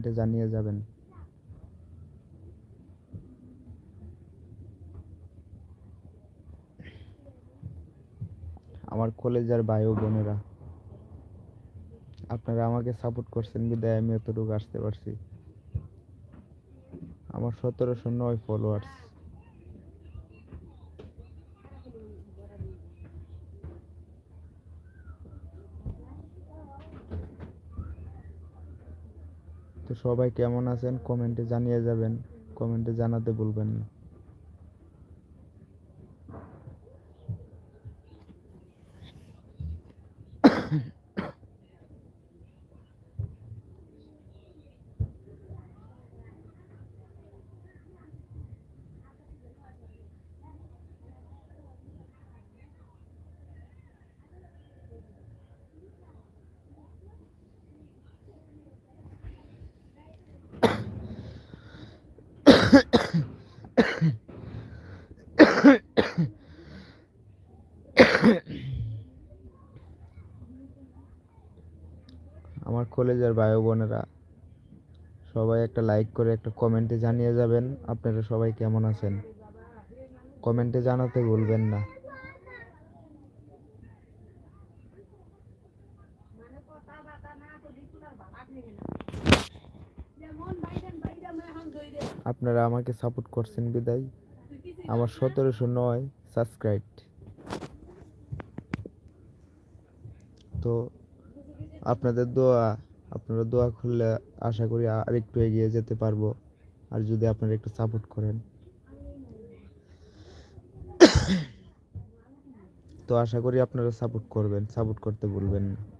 কমেন্টে জানিয়ে যাবেন। আমার কলেজের ভাই ও বোনেরা, আপনারা আমাকে সাপোর্ট করছেন বিদায়, আমি এতটুকু আসতে পারছি। আমার সতেরোশো নয় ফলোয়ার্স তো সবাই কেমন আছেন কমেন্টে জানিয়ে যাবেন। কমেন্টে জানাতে বলবেন না। আমার কলেজের ভাই বোনেরা, সবাই একটা লাইক করে একটা কমেন্টে জানিয়ে যাবেন আপনারা সবাই কেমন আছেন? কমেন্টে জানাতে ভুলবেন না। আপনারা আমাকে সাপোর্ট করছেন বিদায়। আমার সতেরোশো নয় সাবস্ক্রাইব তো আপনাদের দোয়া, আপনারা দোয়া খুললে আশা করি আরেকটু এগিয়ে যেতে পারব। আর যদি আপনারা একটু সাপোর্ট করেন। তো আশা করি আপনারা সাপোর্ট করবেন সাপোর্ট করতে ভুলবেন না।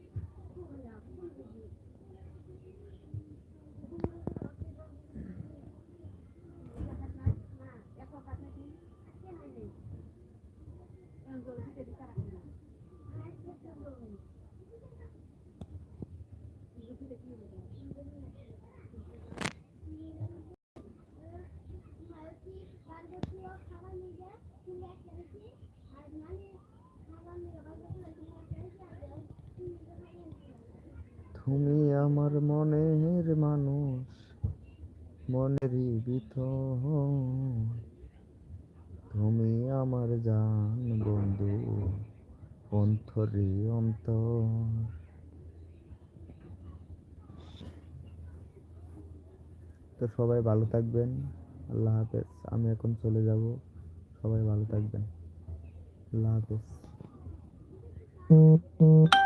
তুমি আমার মনের মানুষ মনেরই ভিতর আমার জান বন্ধু অন্তরে অন্তর। তো সবাই ভালো থাকবেন। আল্লাহ হাফেজ। আমি এখন চলে যাব। সবাই ভালো থাকবেন। আল্লাহ হাফেজ।